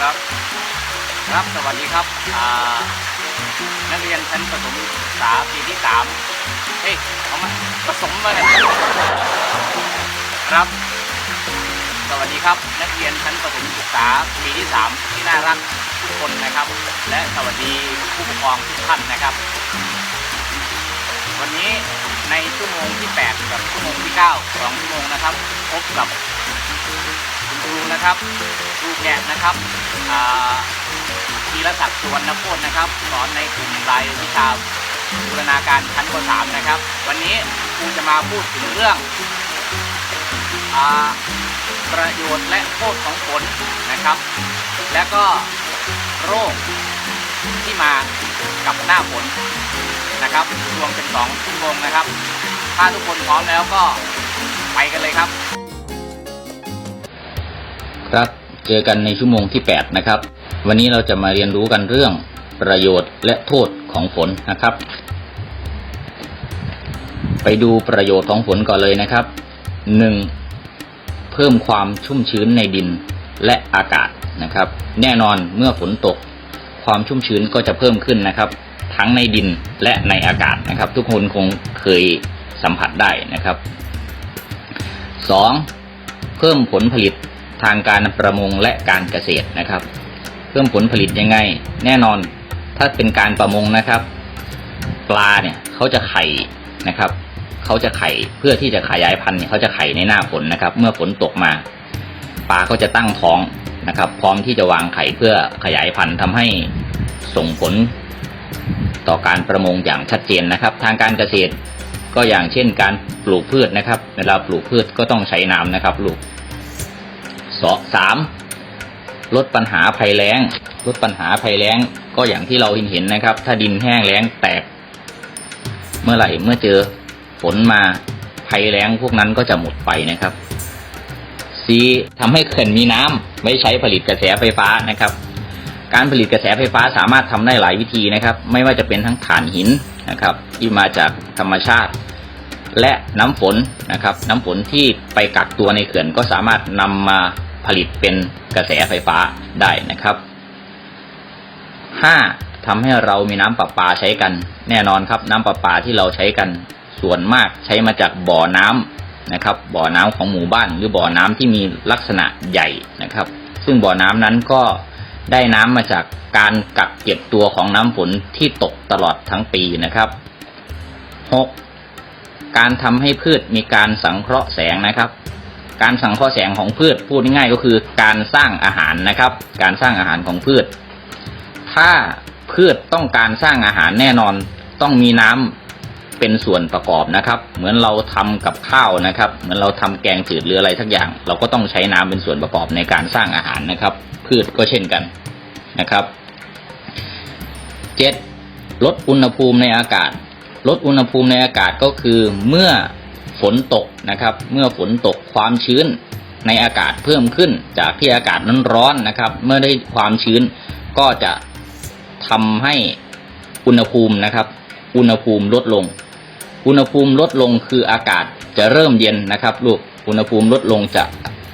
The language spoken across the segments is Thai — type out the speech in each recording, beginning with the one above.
ครับ ครับสวัสดีครับนักเรียนชั้นประถมศึกษาปีที่สามเฮ้ยเอามาผสมมาเลยครับ สวัสดีครับ นักเรียนชั้นประถมศึกษาปีที่สามที่น่ารักทุกคนนะครับ และสวัสดีผู้ปกครองทุกท่านนะครับ วันนี้ในชั่วโมงที่ 8 กับชั่วโมงที่ 9 2ชั่วโมงนะครับ พบกับ คุณครูนะครับครูแกะนะครับธีรศักดิ์สุวรรณโพจน์นะครับสอนในกลุ่มรายวิชาบูรณาการชั้นป .3 นะครับ วันนี้ครูจะมาพูดถึงเรื่องอประโยชน์และโทษของฝนนะครับ และก็โรคที่มากับหน้าฝนนะครับรวมเป็น2ชั่วโมงนะครับ ถ้าทุกคนพร้อมแล้วก็ไปกันเลยครับ ครับเจอกันในชั่วโมงที่ 8 นะครับ วันนี้เราจะมาเรียนรู้กันเรื่องประโยชน์และโทษของฝนนะครับ ไปดูประโยชน์ของฝนก่อนเลยนะครับ 1. เพิ่มความชุ่มชื้นในดินและอากาศนะครับ แน่นอนเมื่อฝนตก ความชุ่มชื้นก็จะเพิ่มขึ้นนะครับ ทั้งในดินและในอากาศนะครับ ทุกคนคงเคยสัมผัสได้นะครับ 2. เพิ่มผลผลิต ทางการประมงและการเกษตรนะครับ เพิ่มผลผลิตยังไง แน่นอนถ้าเป็นการประมงนะครับ ปลาเนี่ยเขาจะไข่นะครับเขาจะไข่เพื่อที่จะขยายพันธุ์เนี่ยเขาจะไข่ในหน้าฝนนะครับ เมื่อฝนตกมา ปลาก็จะตั้งท้องนะครับ พร้อมที่จะวางไข่เพื่อขยายพันธุ์ทำให้ส่งผลต่อการประมงอย่างชัดเจนนะครับ ทางการเกษตรก็อย่างเช่นการปลูกพืชนะครับ เวลาปลูกพืชก็ต้องใช้น้ำนะครับลูก สอสามลดปัญหาภัยแล้ง ลดปัญหาภัยแล้ง ก็อย่างที่เราเห็นนะครับ ถ้าดินแห้งแล้งแตก เมื่อไหร่เมื่อเจอฝนมาภัยแล้งพวกนั้นก็จะหมดไปนะครับสีทำให้เขื่อนมีน้ำไว้ใช้ผลิตกระแสไฟฟ้านะครับ การผลิตกระแสไฟฟ้าสามารถทำได้หลายวิธีนะครับ ไม่ว่าจะเป็นทั้งถ่านหินนะครับ ที่มาจากธรรมชาติ และน้ำฝนนะครับ น้ำฝนที่ไปกักตัวในเขื่อนก็สามารถนำมา ผลิตเป็นกระแสไฟฟ้าได้นะครับ 5. ทำให้เรามีน้ำประปาใช้กัน แน่นอนครับ น้ำประปาที่เราใช้กัน ส่วนมากใช้มาจากบ่อน้ำนะครับ บ่อน้ำของหมู่บ้าน หรือบ่อน้ำที่มีลักษณะใหญ่นะครับ ซึ่งบ่อน้ำนั้นก็ได้น้ำมาจากการกักเก็บตัวของน้ำฝนที่ตกตลอดทั้งปีนะครับ 6. การทำให้พืชมีการสังเคราะห์แสงนะครับ การสังเคราะห์แสงของพืชพูดง่ายๆก็คือการสร้างอาหารนะครับ การสร้างอาหารของพืช ถ้าพืชต้องการสร้างอาหารแน่นอนต้องมีน้ำเป็นส่วนประกอบนะครับ เหมือนเราทำกับข้าวนะครับ เหมือนเราทำแกงจืดหรืออะไรทักอย่าง เราก็ต้องใช้น้ำเป็นส่วนประกอบในการสร้างอาหารนะครับ พืชก็เช่นกันนะครับเจ็ดลดอุณหภูมิในอากาศ ลดอุณหภูมิในอากาศก็คือเมื่อ ฝนตกนะครับ เมื่อฝนตกความชื้นในอากาศเพิ่มขึ้น จากที่อากาศนั้นร้อนนะครับ เมื่อได้ความชื้นก็จะทำให้อุณหภูมินะครับ อุณหภูมิลดลง อุณหภูมิลดลงคืออากาศจะเริ่มเย็นนะครับลูกอุณหภูมิลดลงจะ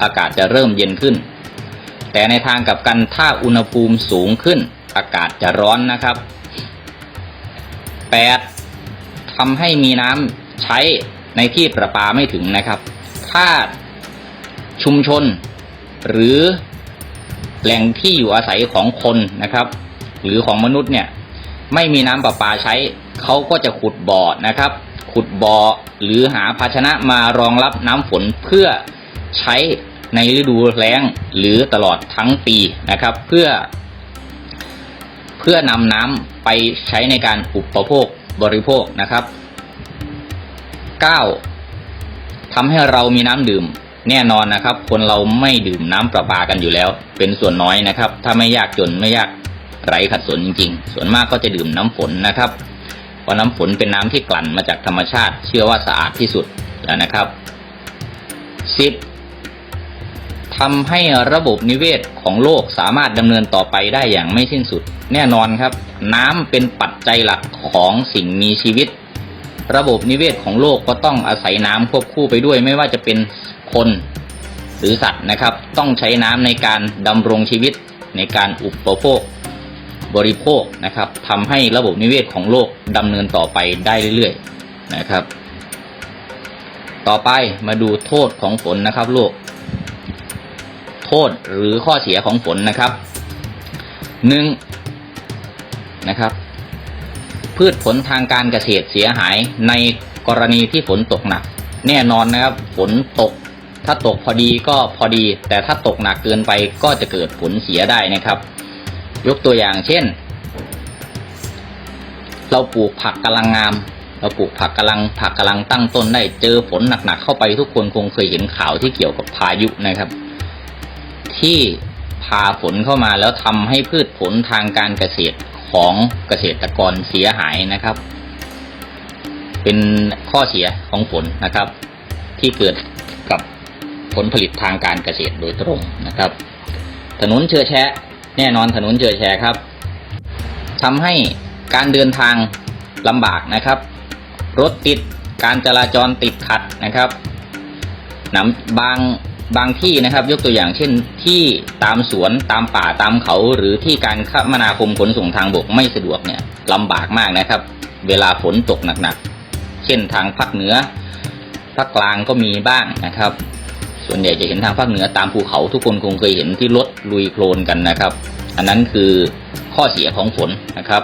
อากาศจะเริ่มเย็นขึ้น แต่ในทางกับกันถ้าอุณหภูมิสูงขึ้น อากาศจะร้อนนะครับ 8. ทำให้มีน้ำใช้ ในที่ประปาไม่ถึงนะครับ ถ้าชุมชน หรือแหล่งที่อยู่อาศัยของคนนะครับ หรือของมนุษย์เนี่ย ไม่มีน้ำประปาใช้ เขาก็จะขุดบ่อนะครับ ขุดบ่อหรือหาภาชนะมารองรับน้ำฝนเพื่อใช้ในฤดูแล้งหรือตลอดทั้งปีนะครับ เพื่อ เพื่อนำน้ำไปใช้ในการอุปโภคบริโภคนะครับ 9. ทำให้เรามีน้ำดื่ม แน่นอนนะครับ คนเราไม่ดื่มน้ำประปากันอยู่แล้ว เป็นส่วนน้อยนะครับ ถ้าไม่ยากจนไม่ยากไร้ขัดสนจริง ๆ ส่วนมากก็จะดื่มน้ำฝนนะครับ เพราะน้ำฝนเป็นน้ำที่กลั่นมาจากธรรมชาติ เชื่อว่าสะอาดที่สุดแล้วนะครับ 10. ทำให้ระบบนิเวศของโลกสามารถดำเนินต่อไปได้อย่างไม่สิ้นสุด แน่นอนครับ น้ำเป็นปัจจัยหลักของสิ่งมีชีวิต ระบบนิเวศของโลกก็ต้องอาศัยน้ำควบคู่ไปด้วย ไม่ว่าจะเป็นคนหรือสัตว์นะครับ ต้องใช้น้ำในการดำรงชีวิตในการอุปโภค บริโภคนะครับทำให้ระบบนิเวศของโลกดำเนินต่อไปได้เรื่อยๆนะครับ ต่อไปมาดูโทษของฝนนะครับโลก โทษหรือข้อเสียของฝนนะครับหนึ่งนะครับ พืชผลทางการเกษตรเสียหายในกรณีที่ฝนตกหนัก แน่นอนนะครับฝนตก ถ้าตกพอดีก็พอดี แต่ถ้าตกหนักเกินไปก็จะเกิดผลเสียได้นะครับ ยกตัวอย่างเช่น เราปลูกผักกำลังงาม เราปลูกผักกำลังผักกำลังตั้งต้นได้เจอฝนหนักๆเข้าไปทุกคนคงเคยเห็นข่าวที่เกี่ยวกับพายุนะครับ ที่พาฝนเข้ามาแล้วทำให้พืชผลทางการเกษตร ของเกษตรกรเสียหายนะครับ เป็นข้อเสียของฝนนะครับ ที่เกิดกับผลผลิตทางการเกษตรโดยตรงนะครับ ถนนเชือแชะ แน่นอนถนนเชือแชะครับทำให้การเดินทางลำบากนะครับ รถติดการจราจรติดขัดนะครับหนำบาง บางที่นะครับยกตัวอย่างเช่นที่ตามสวนตามป่าตามเขา หรือที่การคมนาคมขนส่งทางบกไม่สะดวกเนี่ยลำบากมากนะครับ เวลาฝนตกหนักๆ เช่นทางภาคเหนือภาคกลางก็มีบ้างนะครับ ส่วนใหญ่จะเห็นทางภาคเหนือตามภูเขาทุกคนคงเคยเห็นที่รถลุยโคลนกันนะครับ อันนั้นคือข้อเสียของฝนนะครับ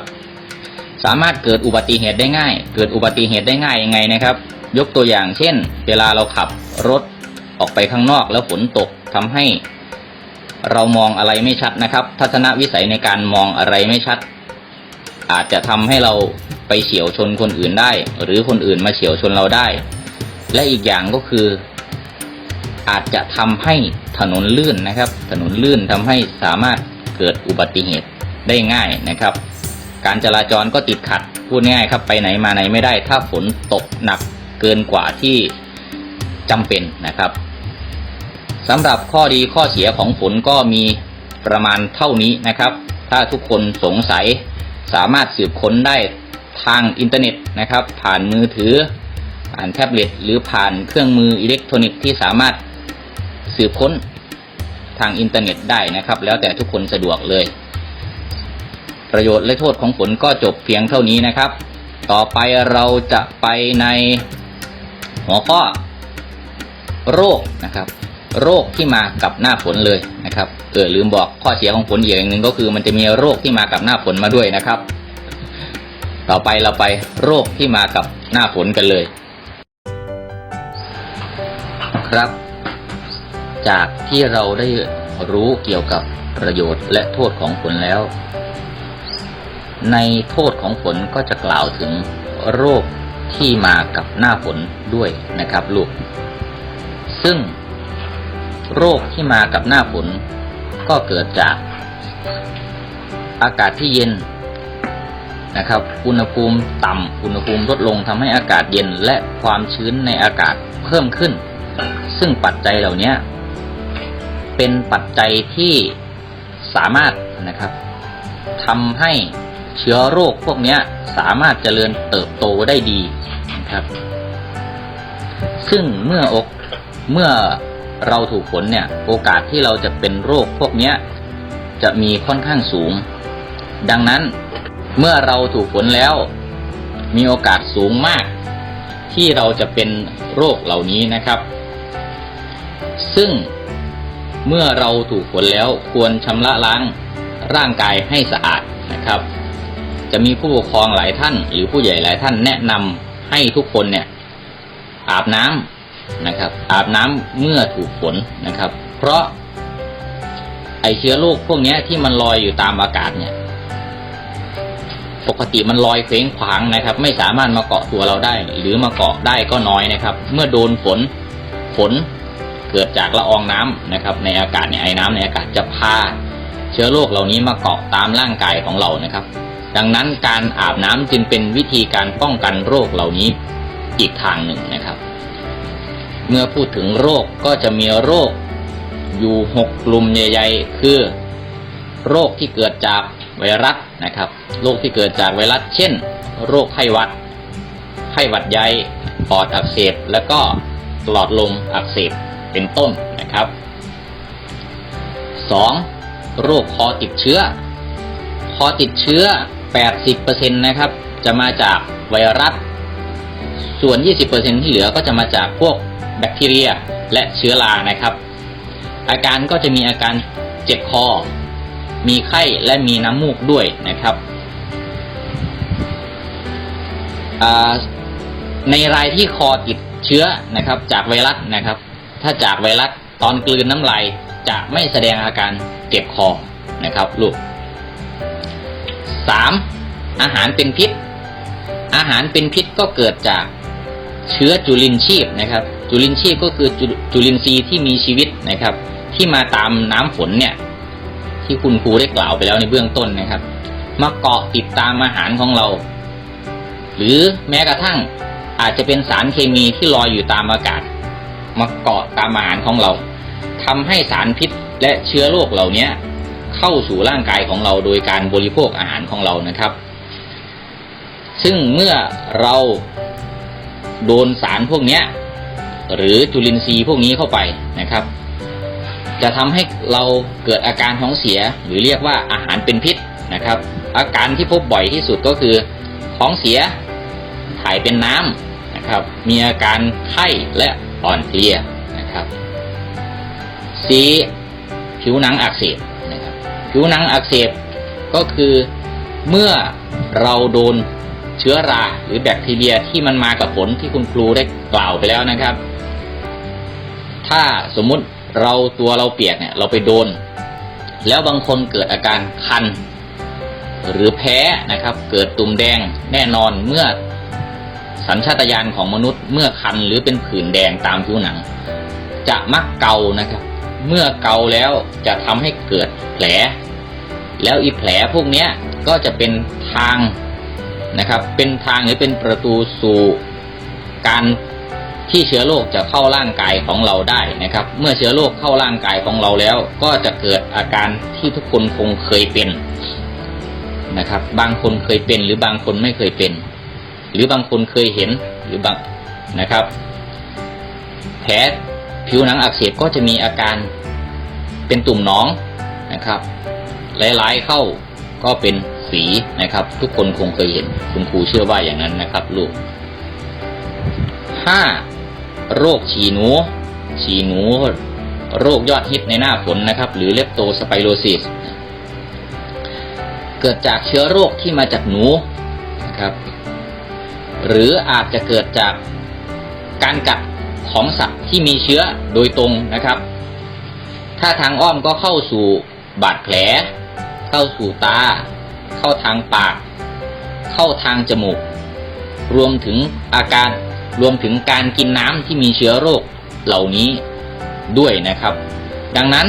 สามารถเกิดอุบัติเหตุได้ง่าย เกิดอุบัติเหตุได้ง่ายยังไงนะครับ ยกตัวอย่างเช่น เวลาเราขับรถ ออกไปข้างนอกแล้วฝนตกทำให้ เรามองอะไรไม่ชัดนะครับ ทัศนวิสัยในการมองอะไรไม่ชัด อาจจะทำให้เราไปเฉียวชนคนอื่นได้ หรือคนอื่นมาเฉียวชนเราได้ และอีกอย่างก็คือ อาจจะทำให้ถนนลื่นนะครับ ถนนลื่นทำให้สามารถเกิดอุบัติเหตุได้ง่ายนะครับ การจราจรก็ติดขัดพูดง่ายครับไปไหนมาไหนไม่ได้ ถ้าฝนตกหนักเกินกว่าที่จำเป็นนะครับ สำหรับข้อดีข้อเสียของฝนก็มีประมาณเท่านี้นะครับ ถ้าทุกคนสงสัยสามารถสืบค้นได้ทางอินเทอร์เน็ตนะครับ ผ่านมือถือ ผ่านแท็บเล็ตหรือผ่านเครื่องมืออิเล็กทรอนิกส์ที่สามารถสืบค้นทางอินเทอร์เน็ตได้นะครับ แล้วแต่ทุกคนสะดวกเลย ประโยชน์และโทษของฝนก็จบเพียงเท่านี้นะครับ ต่อไปเราจะไปในหัวข้อโรคนะครับ โรคที่มากับหน้าฝนเลยนะครับเออลืมบอกข้อเสียของฝนอีกอย่างหนึ่งก็คือ มันจะมีโรคที่มากับหน้าฝนมาด้วยนะครับ ต่อไปเราไปโรคที่มากับหน้าฝนกันเลย ครับ จากที่เราได้รู้เกี่ยวกับประโยชน์และโทษของฝนแล้ว ในโทษของฝนก็จะกล่าวถึงโรคที่มากับหน้าฝนด้วยนะครับลูก ซึ่ง โรคที่มากับหน้าฝนก็เกิดจากอากาศที่เย็นนะครับ อุณหภูมิต่ำอุณหภูมิลดลงทำให้อากาศเย็นและความชื้นในอากาศเพิ่มขึ้น ซึ่งปัจจัยเหล่านี้เป็นปัจจัยที่สามารถนะครับทำให้เชื้อโรคพวกนี้สามารถเจริญเติบโตได้ดีนะครับ ซึ่งเมื่ออกเมื่อ เราถูกฝนเนี่ยโอกาสที่เราจะเป็นโรคพวกนี้จะมีค่อนข้างสูง ดังนั้นเมื่อเราถูกฝนแล้ว มีโอกาสสูงมาก ที่เราจะเป็นโรคเหล่านี้นะครับ ซึ่งเมื่อเราถูกฝนแล้วควรชำระล้างร่างกายให้สะอาดนะครับ จะมีผู้ปกครองหลายท่าน หรือผู้ใหญ่หลายท่านแนะนำให้ทุกคนเนี่ยอาบน้ำ นะครับ อาบน้ำเมื่อถูกฝนนะครับ เพราะ ไอเชื้อโรคพวกนี้ที่มันลอยอยู่ตามอากาศเนี่ย ปกติมันลอยเคว้งขวางนะครับ ไม่สามารถมาเกาะตัวเราได้ หรือมาเกาะได้ก็น้อยนะครับ เมื่อโดนฝนฝนเกิดจากละอองน้ำนะครับ ในอากาศเนี่ยไอ้น้ำในอากาศจะพาเชื้อโรคเหล่านี้มาเกาะตามร่างกายของเรานะครับ ดังนั้นการอาบน้ำจึงเป็นวิธีการป้องกันโรคเหล่านี้อีกทางหนึ่งนะครับ เมื่อพูดถึงโรคก็จะมีโรคอยู่หกกลุ่มใหญ่ๆ คือ โรคที่เกิดจากไวรัสนะครับ โรคที่เกิดจากไวรัส เช่น โรคไข้หวัด ไข้หวัดใหญ่ปอดอักเสบ และก็หลอดลมอักเสบเป็นต้นนะครับ 2. โรคคอติดเชื้อ คอติดเชื้อ 80%นะครับ จะมาจากไวรัส ส่วน 20%ที่เหลือก็จะมาจากพวกแบคทีเรียและเชื้อรานะครับ อาการก็จะมีอาการเจ็บคอ มีไข้และมีน้ำมูกด้วยนะครับ ในรายที่คอติดเชื้อนะครับจากไวรัสนะครับ ถ้าจากไวรัสตอนกลืนน้ำลายจะไม่แสดงอาการเจ็บคอนะครับลูก 3. อาหารเป็นพิษ อาหารเป็นพิษก็เกิดจากเชื้อจุลินชีพนะครับ จุลินชีพก็คือจจุลินทรีย์ที่มีชีวิตนะครับ ที่มาตามน้ำฝนเนี่ย ที่คุณครูได้กล่าวไปแล้วในเบื้องต้นนะครับ มาเกาะติดตามอาหารของเรา หรือแม้กระทั่งอาจจะเป็นสารเคมีที่ลอยอยู่ตามอากาศ มาเกาะตามอาหารของเราทำให้สารพิษและเชื้อโรคเหล่านี้เข้าสู่ร่างกายของเราโดยการบริโภคอาหารของเรานะครับ ซึ่งเมื่อเราโดนสารพวกนี้หรือจุลินทรีย์พวกนี้เข้าไปนะครับ จะทำให้เราเกิดอาการท้องเสียหรือเรียกว่าอาหารเป็นพิษนะครับ อาการที่พบบ่อยที่สุดก็คือท้องเสียถ่ายเป็นน้ำนะครับ มีอาการไข้และอ่อนเพลียนะครับสีผิวหนังอักเสบนะครับผิวหนังอักเสบก็คือเมื่อเราโดน เชื้อราหรือแบคทีเรียที่มันมากับฝนที่คุณครูได้กล่าวไปแล้วนะครับ ถ้าสมมุติเราตัวเราเปียกเนี่ยเราไปโดน แล้วบางคนเกิดอาการคัน หรือแพ้นะครับ เกิดตุ่มแดงแน่นอนเมื่อสัญชาตญาณของมนุษย์เมื่อคันหรือเป็นผื่นแดงตามผิวหนัง จะมักเกานะครับ เมื่อเกาแล้วจะทำให้เกิดแผล แล้วอีแผลพวกเนี้ยก็จะเป็นทาง นะครับ เป็นทางหรือเป็นประตูสู่การที่เชื้อโรคจะเข้าร่างกายของเราได้นะครับ เมื่อเชื้อโรคเข้าร่างกายของเราแล้ว ก็จะเกิดอาการที่ทุกคนคงเคยเป็นนะครับ บางคนเคยเป็น หรือบางคนไม่เคยเป็น หรือบางคนเคยเห็นหรือบางนะครับ แผลผิวหนังอักเสบก็จะมีอาการเป็นตุ่มหนองนะครับหลายๆเข้าก็เป็น สีนะครับ ทุกคนคงเคยเห็น คุณครูเชื่อว่าอย่างนั้นนะครับ ลูกห้าโรคฉีหนู ฉีหนู โรคยอดฮิตในหน้าฝนนะครับ หรือเลปโตสไปโรซิสเกิดจากเชื้อโรคที่มาจากหนูนะครับ หรืออาจจะเกิดจากการกัดของสัตว์ที่มีเชื้อโดยตรงนะครับ ถ้าทางอ้อมก็เข้าสู่บาดแผล เข้าสู่ตา เข้าทางปาก เข้าทางจมูก รวมถึงอาการรวมถึงการกินน้ำที่มีเชื้อโรคเหล่านี้ด้วยนะครับ ดังนั้น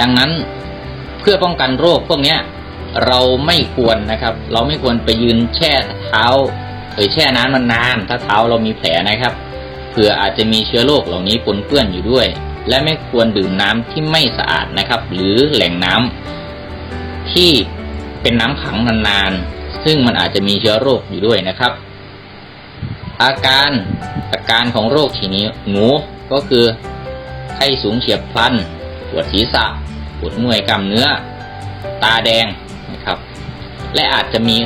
ดังนั้นเพื่อป้องกันโรคพวกนี้เราไม่ควรนะครับ เราไม่ควรไปยืนแช่เท้าหรือแช่น้ำมันนาน ถ้าเท้าเรามีแผลนะครับเผื่ออาจจะมีเชื้อโรคเหล่านี้ปนเปื้อนอยู่ด้วย และไม่ควรดื่มน้ำที่ไม่สะอาดนะครับ หรือแหล่งน้ำ ที่เป็นน้ำขังนานๆ ซึ่งมันอาจจะมีเชื้อโรคอยู่ด้วยนะครับ อาการอาการของโรคฉี่หนูก็คือไข้สูงเฉียบพลัน ปวดศีรษะ ปวดเมื่อยกล้ามเนื้อ ตาแดงนะครับ และอาจจะมี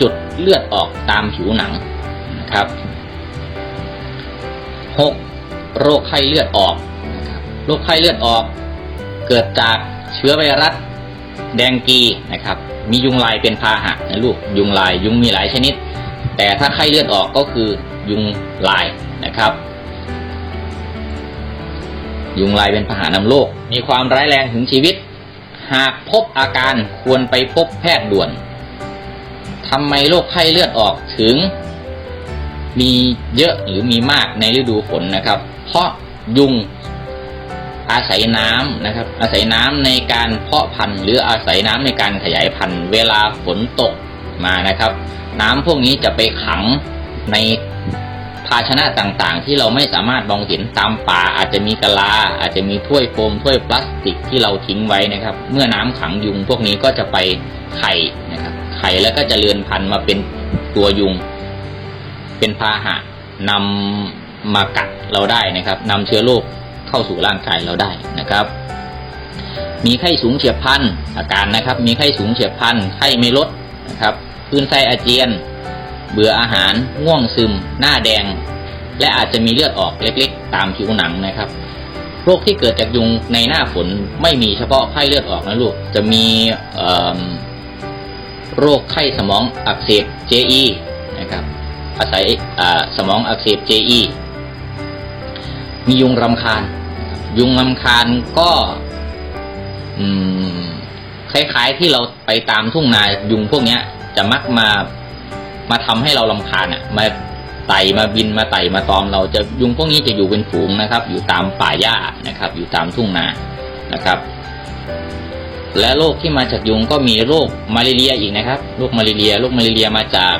จุดเลือดออกตามผิวหนังนะครับ 6. โรคไข้เลือดออกโรคไข้เลือดออก เกิดจากเชื้อไวรัส แดงกีนะครับ มียุงลายเป็นพาหะนะลูกยุงลายยุงมีหลายชนิด แต่ถ้าไข้เลือดออกก็คือยุงลายนะครับ ยุงลายเป็นพาหะนำโรคมีความร้ายแรงถึงชีวิต หากพบอาการควรไปพบแพทย์ด่วนทำไมโรคไข้เลือดออกถึงมีเยอะหรือมีมากในฤดูฝนนะครับ เพราะยุง อาศัยน้ำนะครับ อาศัยน้ำในการเพาะพันธุ์หรืออาศัยน้ำในการขยายพันธุ์เวลาฝนตกมานะครับ น้ำพวกนี้จะไปขังในภาชนะต่างๆ ที่เราไม่สามารถมองเห็นตามป่าอาจจะมีกะลา อาจจะมีถ้วยโฟมถ้วยพลาสติกที่เราทิ้งไว้นะครับ เมื่อน้ำขังยุงพวกนี้ก็จะไปไข่นะครับไข่แล้วก็จะเลือนพันธุ์มาเป็นตัวยุง เป็นพาหะนำมากัดเราได้นะครับนำเชื้อโรค เข้าสู่ร่างกายเราได้นะครับ มีไข้สูงเฉียบพลันอาการนะครับ มีไข้สูงเฉียบพลันไข้ไม่ลดนะครับคลื่นไส้อาเจียน เบื่ออาหาร ง่วงซึม หน้าแดง และอาจจะมีเลือดออกเล็กๆ ตามผิวหนังนะครับโรคที่เกิดจากยุงในหน้าฝนไม่มีเฉพาะไข้เลือดออกนะลูก จะมีโรคไข้สมองอักเสบ JE นะครับ อาศัยสมองอักเสบ JE มียุงรำคาญ ยุงรำคาญก็ อืม คล้ายๆที่เราไปตามทุ่งนายุงพวกเนี้ย จะมักมา มาทำให้เราลำคาญอะ มาไต่มาบินมาไต่มาตอม เราจะยุงพวกนี้จะอยู่เป็นฝูงนะครับ อยู่ตามป่าหญ้านะครับ อยู่ตามทุ่งนานะครับ และโรคที่มาจากยุงก็มีโรคมาลาเรียอีกนะครับโรคมาลาเรียโรคมาลาเรียมาจาก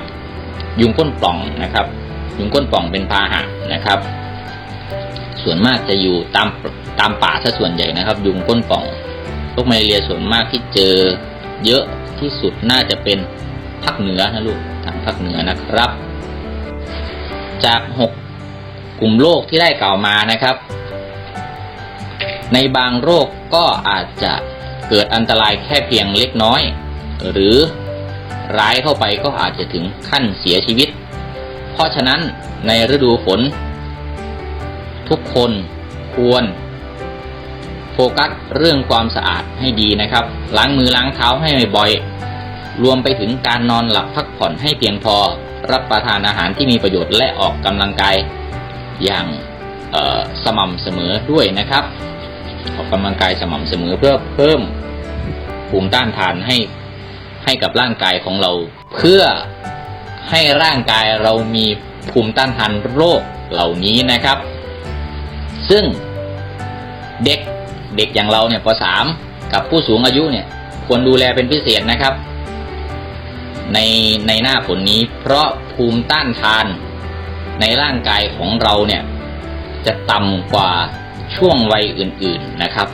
ยุงก้นป่องนะครับ ยุงก้นป่องเป็นพาหะนะครับ ส่วนมากจะอยู่ตามตามป่าซะส่วนใหญ่นะครับ ยุงก้นป่องโรคมาลาเรียส่วนมากที่เจอเยอะที่สุดน่าจะเป็นภาคเหนือนะลูกทางภาคเหนือนะครับ จากหกกลุ่มโรคที่ได้กล่าวมานะครับ ในบางโรคก็อาจจะเกิดอันตรายแค่เพียงเล็กน้อย หรือร้ายเข้าไปก็อาจจะถึงขั้นเสียชีวิต เพราะฉะนั้นในฤดูฝน ทุกคนควร โฟกัสเรื่องความสะอาดให้ดีนะครับ ล้างมือล้างเท้าให้บ่อยรวมไปถึงการนอนหลับพักผ่อนให้เพียงพอ รับประทานอาหารที่มีประโยชน์และออกกำลังกายอย่างสม่ำเสมอด้วยนะครับ ออกกำลังกายสม่ำเสมอเพื่อเพิ่มภูมิต้านทานให้ให้กับร่างกายของเรา เพื่อให้ร่างกายเรามีภูมิต้านทานโรคเหล่านี้นะครับ ซึ่งเด็กเด็กอย่างเราเนี่ยป .3 กับผู้สูงอายุเนี่ยควรดูแลเป็นพิเศษนะครับ ในในหน้าฝนนี้ เพราะภูมิต้านทานในร่างกายของเราเนี่ยจะต่ำกว่าช่วงวัยอื่นๆนะครับ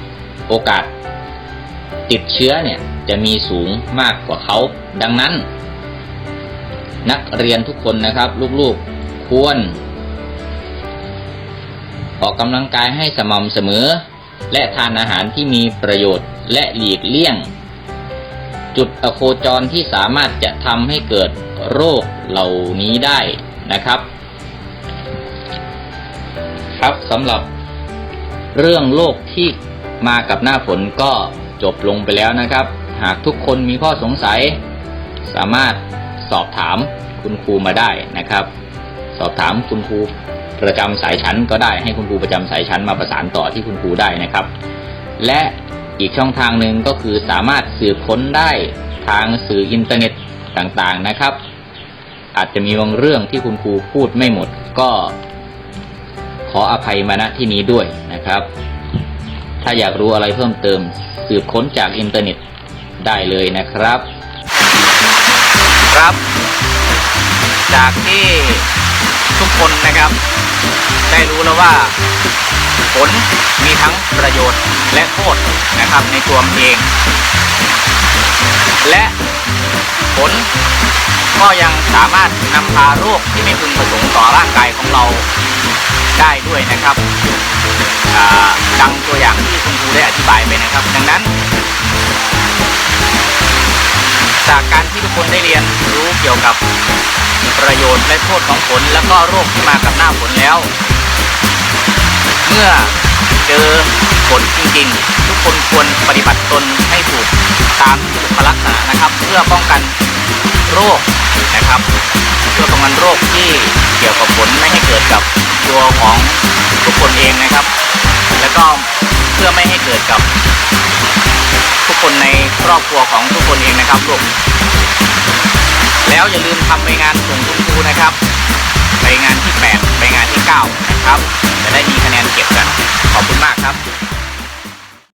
โอกาสติดเชื้อเนี่ยจะมีสูงมากกว่าเขา ดังนั้น นักเรียนทุกคนนะครับ ลูกๆควร ออกกำลังกายให้สม่ำเสมอ และทานอาหารที่มีประโยชน์และหลีกเลี่ยง จุดอโคจรที่สามารถจะทำให้เกิดโรคเหล่านี้ได้นะครับ ครับสำหรับเรื่องโรคที่มากับหน้าฝนก็จบลงไปแล้วนะครับ หากทุกคนมีข้อสงสัย สามารถสอบถามคุณครูมาได้นะครับ สอบถามคุณครู ประจำสายชั้นก็ได้ให้คุณครูประจำสายชั้นมาประสานต่อที่คุณครูได้นะครับ และอีกช่องทางหนึ่งก็คือสามารถสืบค้นได้ทางสื่ออินเทอร์เน็ตต่างๆนะครับ อาจจะมีบางเรื่องที่คุณครูพูดไม่หมดก็ขออภัยมาณที่นี้ด้วยนะครับ ถ้าอยากรู้อะไรเพิ่มเติม สืบค้นจากอินเทอร์เน็ตได้เลยนะครับ ครับ จากที่ทุกคนนะครับ ได้รู้แล้วว่าฝนมีทั้งประโยชน์และโทษนะครับในตัวมันเอง และฝนก็ยังสามารถนำพาโรคที่ไม่พึงประสงค์ต่อร่างกายของเราได้ด้วยนะครับดังตัวอย่างที่คุณครูได้อธิบายไปนะครับ ดังนั้น จากการที่ทุกคนได้เรียนรู้เกี่ยวกับประโยชน์และโทษของฝนแล้วก็โรคที่มากับหน้าฝนแล้ว มื่อเจอฝนจริงๆ ทุกคนควรปฏิบัติตนให้ถูกตามสุขลักษณะนะครับ เพื่อป้องกันโรคนะครับ เพื่อป้องกันโรคที่เกี่ยวกับฝนไม่ให้เกิดกับตัวของทุกคนเองนะครับ แล้วก็เพื่อไม่ให้เกิดกับ ทุกคนในครอบครัวของทุกคนเองนะครับลูก แล้วอย่าลืมทำใบงานส่งคุณครูนะครับใบงานที่ 8 ใบงานที่ 9 นะครับ จะได้มีคะแนนเก็บกัน ขอบคุณมากครับ